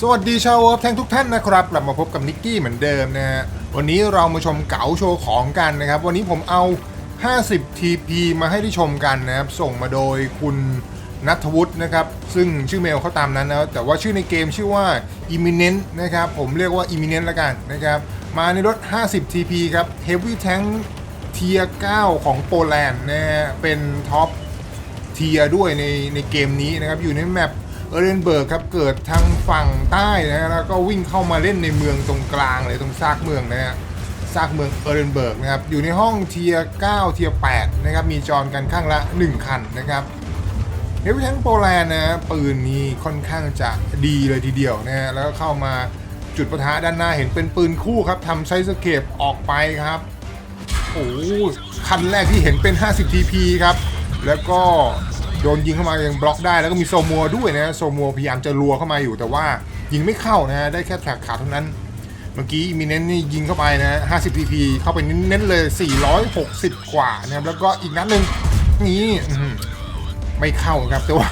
สวัสดีชาวเวิร์ฟแทงทุกท่านนะครับกลับมาพบกับนิกกี้เหมือนเดิมนะฮะวันนี้เรามาชมเก๋าโชว์ของกันนะครับ วันนี้ผมเอา 50 TP มาให้ได้ชมกันนะครับ ส่งมาโดยคุณนัทวุฒินะครับ ซึ่งชื่อเมลเขาตามนั้นนะแต่ว่าชื่อในเกมชื่อว่า Imminent นะครับ ผมเรียกว่า Imminent ละกันนะครับ มาในรถ 50 TP ครับ Heavy Tank เทีย9ของโปแลนด์นะฮะเป็นท็อปเทียร์ด้วยในในเกมนี้นะครับ อยู่ในแมป อเรนเบิร์กครับเกิดทางฝั่งใต้นะฮะแล้วก็วิ่งเข้ามาเล่นในเมืองตรงกลางเลยตรงซากเมืองนะฮะซากเมืองเอเรนเบิร์กนะครับอยู่ในห้องเทียร์9เทียร์8นะครับมีจอนกันข้างละ 1 คันนะครับเฮฟวี่แทงโปแลนด์นะปืนนี้ค่อนข้างจะดีเลยทีเดียวนะฮะแล้วก็เข้ามาจุดประทะด้านหน้าเห็นเป็นปืนคู่ครับทำไซส์สเคปออกไปครับโอ้คันแรกที่เห็นเป็น 50 TP ครับแล้วก็ โดนยิงเข้ามายังบล็อกได้แล้วก็มีโซมัวด้วยนะโซมัวพยายามจะรัวเข้ามาอยู่แต่ว่ายิงไม่เข้านะได้แค่แท็กขาดเท่านั้น เมื่อกี้มีเน้นนี่ยิงเข้าไปนะ50 TP เข้าไปเน้นๆเลย 460 กว่านะครับแล้วก็อีกนัดหนึ่งนี้ไม่เข้าครับแต่ว่า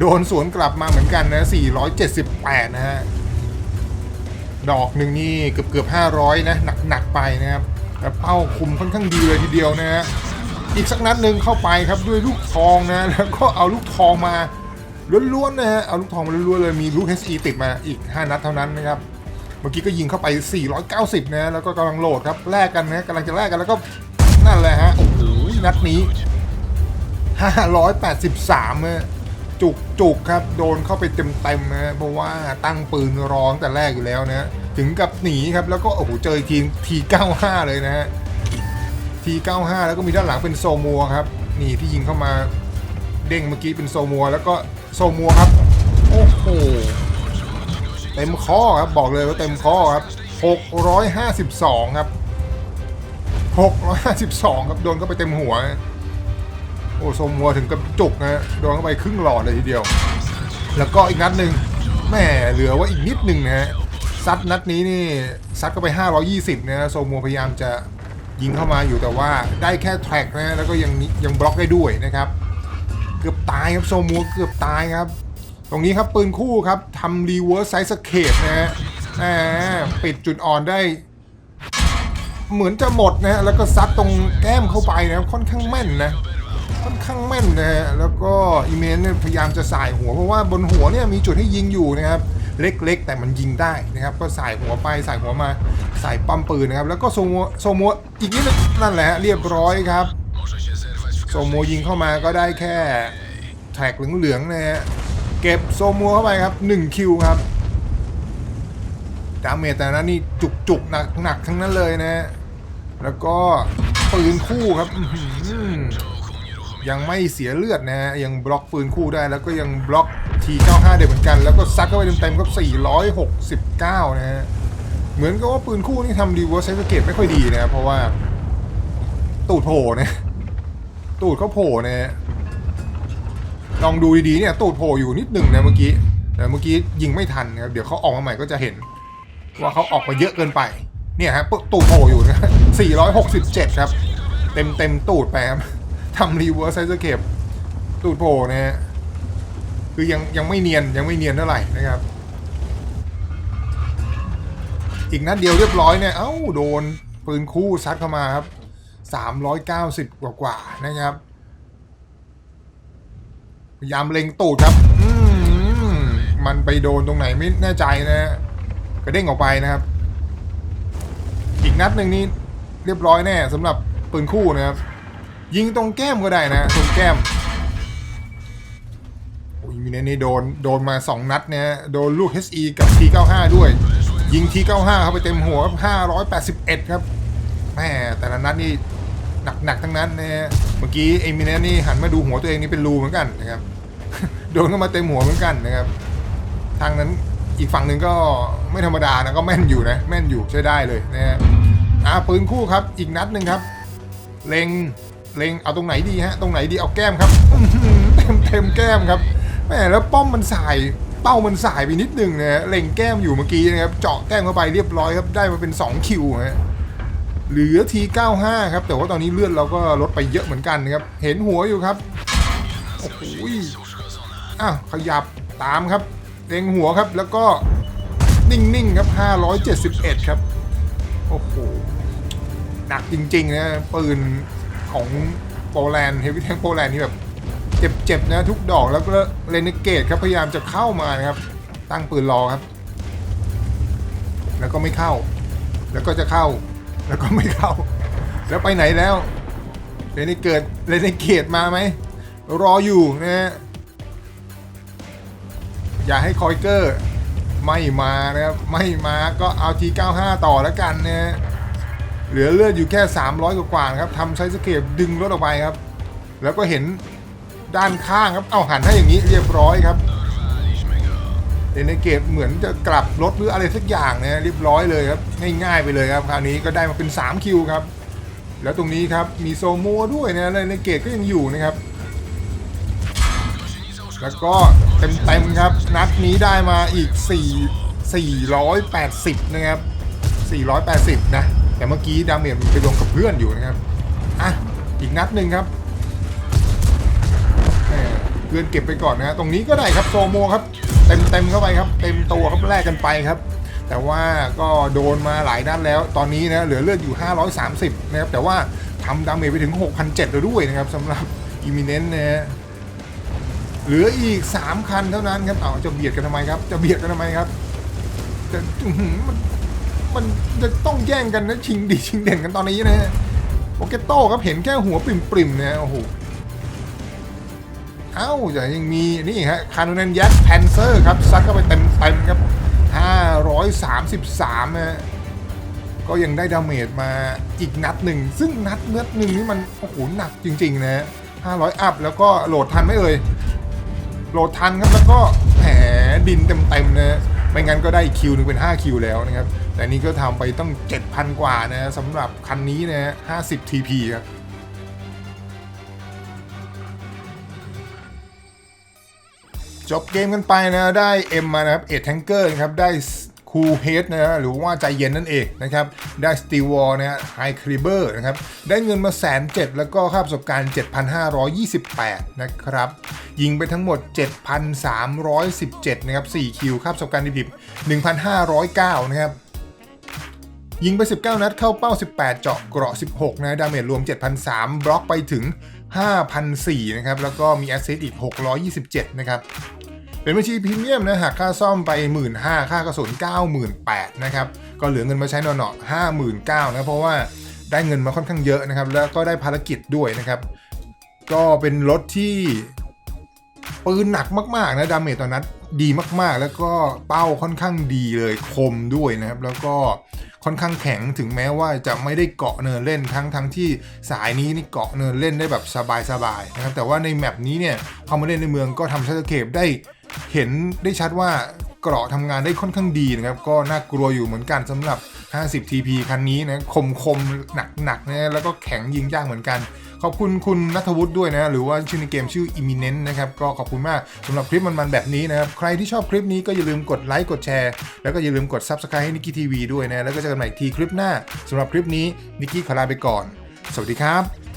โดนสวนกลับมาเหมือนกันนะ 478 นะฮะ ดอกหนึ่งนี่เกือบเกือบ500 นะ หนักหนักไปนะครับ แล้วเป้าคุมค่อนข้างดีเลยทีเดียวนะฮะ อีกสักนัดหนึ่งเข้าไปครับด้วยลูกทองนะ แล้วก็เอาลูกทองมาล้วนๆนะฮะเอาลูกทองมาล้วนๆเลยมีลูก HE ติดมาอีก 5 นัดเท่านั้นนะครับเมื่อกี้ก็ยิงเข้าไป 490 นะแล้วก็กำลังโหลดครับแลกกันนะกำลังจะแลกกันแล้วก็นั่นแหละฮะโอ้โหนัดนี้ 583นะจุกจุกครับโดนเข้าไปเต็มๆนะเพราะว่าตั้งปืนรองแต่แรกอยู่แล้วนะถึงกับหนีครับแล้วก็โอ้โหเจออีกทีที95เลยนะฮะ ที95 แล้วก็มีด้านหลังเป็นโซมัวครับ นี่ที่ยิงเข้ามาเด้งเมื่อกี้เป็นโซมัว แล้วก็โซมัวครับ โอ้โห เต็มข้อครับบอกเลยว่าเต็มข้อครับ 652 ครับ 652 ครับโดนเข้าไปเต็มหัว โอ้โซมัวถึงกับจุกนะฮะโดนเข้าไปครึ่งหลอดเลยทีเดียว แล้วก็อีกนัดหนึ่งแหม่เหลือว่าอีกนิดหนึ่งนะฮะซัดนัดนี้นี่ซัดเข้าไป 520นะโซมัวพยายามจะ ยิงเข้ามาอยู่แต่ว่าได้แค่แทร็กนะแล้วก็ยังยังบล็อกได้ด้วยนะครับ เกือบตายครับโซมัวเกือบตายครับ ตรงนี้ครับปืนคู่ครับทำรีเวิร์สไซส์สเคปนะฮะแหมปิดจุดอ่อนได้ เหมือนจะหมดนะฮะแล้วก็ซัดตรงแก้มเข้าไปนะค่อนข้างแม่นนะ ค่อนข้างแม่นนะฮะแล้วก็อีเมนเนี่ยพยายามจะสายหัวเพราะว่าบนหัวเนี่ยมีจุดให้ยิงอยู่นะครับเล็กๆ แต่มันยิงได้นะครับ ก็สายหัวไปสายหัวมาใส่ปั๊มปืนนะครับ แล้วก็โซโมโซโมอีกนิดนึงนั่นแหละเรียบร้อยครับโซโมยิงเข้ามาก็ได้แค่แท็กเหลืองๆนะฮะเก็บโซโมเข้าไปครับ1คิวครับดาเมจแต่นั้นนี่จุกๆหนักๆทั้งนั้นเลยนะ แล้วก็ปืนคู่ครับ ยังไม่เสียเลือดนะฮะยังบล็อกปืนคู่ได้แล้วก็ยังบล็อก T95 ได้เหมือนกัน แล้วก็ซัดเข้าไปเต็มๆครับ469 นะฮะเหมือนกับว่าปืนคู่นี่ทำดีเวอร์ไซส์เกตไม่ค่อยดีนะเพราะว่า ตูดโผล่นะตูดเขาโผล่นะฮะลองดูดีๆเนี่ยตูดโผล่อยู่นิดหนึ่งนะเมื่อกี้แต่เมื่อกี้ยิงไม่ทันนะครับเดี๋ยวเขาออกมาใหม่ก็จะเห็น ว่าเขาออกมาเยอะเกินไป เนี่ยฮะตูดโผล่อยู่นะ467 ครับ เต็มเต็มตูดไปครับ ทำรีเวิร์สไซส์เก็บตูดโผล่นะฮะคือยังยังไม่เนียนยังไม่เนียนเท่าไหร่นะครับ อีกนัดเดียวเรียบร้อยเนี่ย เอ้าโดนปืนคู่ซัดเข้ามาครับ390กว่ากว่านะครับ พยายามเล็งตูดครับ อืมมันไปโดนตรงไหนไม่แน่ใจนะฮะกระเด้งออกไปนะครับ อีกนัดหนึ่งนี่เรียบร้อยแน่สำหรับปืนคู่นะครับ ยิงตรงแก้มก็ได้นะ ตรงแก้มโอ้ยมีเนนี่โดนโดนมา 2 นัดเนี่ยโดนลูก HE กับ T95 ด้วย ยิง T95 เข้าไปเต็มหัวครับ581 ครับแม่แต่ละนัดนี่หนักๆทั้งนั้นนะฮะเมื่อกี้เอมิเนนี่หันมาดูหัวตัวเองนี่เป็นรูเหมือนกันนะครับโดนเข้ามาเต็มหัวเหมือนกันนะครับ ทางนั้นอีกฝั่งหนึ่งก็ไม่ธรรมดานะก็แม่นอยู่นะแม่นอยู่ใช้ได้เลยนะฮะอ่าปืนคู่ครับอีกนัดหนึ่งครับ เล็ง เล็งเอาตรงไหนดีฮะ ตรงไหนดีเอาแก้มครับเต็มเต็มแก้มครับแหมแล้วป้อมมันสายเป้ามันสายไปนิดหนึ่งนะฮะเล็งแก้มอยู่เมื่อกี้นะครับ เจาะแก้มเข้าไปเรียบร้อยครับ ได้มาเป็น 2 คิวฮะเหลือที95ครับ แต่ว่าตอนนี้เลือดเราก็ลดไปเยอะเหมือนกันนะครับ เห็นหัวอยู่ครับโอ้โหอ้าวขยับตามครับเล็งหัวครับแล้วก็นิ่งๆครับ571 ครับ โอ้โหหนักจริงๆนะปืน ของโปแลนด์เฮฟวี่แทงโปแลนด์นี่แบบเจ็บๆนะทุกดอกแล้วก็เรนเกตครับพยายามจะเข้ามานะครับ ตั้งปืนรอครับ แล้วก็ไม่เข้า แล้วก็จะเข้า แล้วก็ไม่เข้า แล้วไปไหนแล้วเรนเกตเรนเกตมาไหมรออยู่นะฮะอย่าให้คอยเกอร์ ไม่มานะครับ ไม่มาก็เอาที95 ต่อแล้วกันนะฮะ เหลือเลือดอยู่แค่ 300 กว่าๆนะครับทำใช้สเก็ปดึงรถออกไปครับ แล้วก็เห็นด้านข้างครับ เอาหันให้อย่างนี้เรียบร้อยครับเดนเกตเหมือนจะกลับรถหรืออะไรสักอย่างนะเรียบร้อยเลยครับง่ายๆไปเลยครับคราวนี้ก็ได้มาเป็น 3 คิวครับ แล้วตรงนี้ครับมีโซโมด้วยนะเดนเกตก็ยังอยู่นะครับ แล้วก็เต็มๆครับนัดนี้ได้มาอีก 4 480 นะครับ 480 นะ แต่เมื่อกี้ดาเมจมันไปลงกับเพื่อนอยู่นะครับ อะ อีกนัดหนึ่งครับเพื่อนเก็บไปก่อนนะตรงนี้ก็ได้ครับโซโมครับ เต็มเต็มเข้าไปครับ เต็มตัวครับแลกกันไปครับ แต่ว่าก็โดนมาหลายนัดแล้ว ตอนนี้นะเหลือเลือดอยู่ 530 นะครับ แต่ว่าทำดาเมจไปถึง 6,700แล้วด้วยนะครับสำหรับอิมิเนนต์นะฮะเหลืออีก 3 คันเท่านั้นครับ เอาจะเบียดกันทำไมครับ จะเบียดกันทำไมครับจะมัน มันจะต้องแย่งกันนะชิงดีชิงเด่นกันตอนนี้นะฮะโปเกโต้ครับเห็นแค่หัวปริมๆนะโอ้โหเอ้าแต่ยังมีนี่ฮะคานูเนนยักษ์แพนเซอร์ครับซัดเข้าไปเต็มเต็มๆครับ 533นะฮะก็ยังได้ดาเมจมาอีกนัดหนึ่ง ซึ่งนัดเนื้อหนึ่งนี่มันโอ้โหหนักจริง ๆ นะฮะ500 อัพแล้วก็โหลดทันไหมเอ่ยโหลดทันครับแล้วก็แหมดินเต็มๆนะฮะไม่งั้นก็ได้อีกคิวหนึ่งเป็น 5 คิวแล้วนะครับ แต่นี่ก็ทำไปต้อง 7,000 กว่านะสำหรับคันนี้นะฮะ50 TP ครับจบเกมกันไปนะได้ M มานะครับเอ็ดแทงเกอร์นะครับได้คูเฮดนะฮะหรือว่าใจเย็นนั่นเองนะครับ ได้สตีวอลนะฮะไฮคริเบอร์นะครับ ได้เงินมาแสนเจ็ดแล้วก็ค่าประสบการณ์ 7,528 นะครับ ยิงไปทั้งหมด 7,317 นะครับ 4 คิว ค่าประสบการณ์ดิบๆ1,509 นะครับ ยิงไป 19 นัดเข้าเป้า 18 เจาะเกราะ 16 นะดาเมจรวม 7,003 บล็อกไปถึง 5,004 นะครับ แล้วก็มีแอสเซทอีก 627 นะครับ เป็นบัญชีพรีเมียมนะหักค่าซ่อมไป 15,000ค่ากระสุน98,000นะครับ ก็เหลือเงินมาใช้หน่อๆ59,000นะ เพราะว่าได้เงินมาค่อนข้างเยอะนะครับ แล้วก็ได้ภารกิจด้วยนะครับ ก็เป็นรถที่ปืนหนักมากๆนะดาเมจตอนนั้นดีมากๆ แล้วก็เป้าค่อนข้างดีเลยคมด้วยนะครับ แล้วก็ ค่อนข้างแข็งถึงแม้ว่าจะไม่ได้เกาะเนินเล่นทั้งทั้งที่สายนี้นี่เกาะเนินเล่นได้แบบสบายๆนะครับแต่ว่าในแมปนี้เนี่ยพอมาเล่นในเมืองก็ทำชัตเตอร์เคปได้เห็นได้ชัดว่าเกราะทำงานได้ค่อนข้างดีนะครับ ก็น่ากลัวอยู่เหมือนกันสำหรับ 50 TP คันนี้นะคมคมหนักหนักๆนะแล้วก็แข็งยิงยากเหมือนกัน ขอบคุณคุณนัทวุฒิด้วยนะหรือว่าชื่อในเกมชื่อ Imminent นะครับก็ขอบคุณมากสำหรับคลิปมันๆแบบนี้นะครับใครที่ชอบคลิปนี้ก็อย่าลืมกดไลค์กดแชร์ แล้วก็อย่าลืมกด Subscribe ให้นิกกี้ทีวีด้วยนะแล้วก็เจอกันใหม่อีกทีคลิปหน้าสำหรับคลิปนี้นิกกี้ขอลาไปก่อน สวัสดีครับ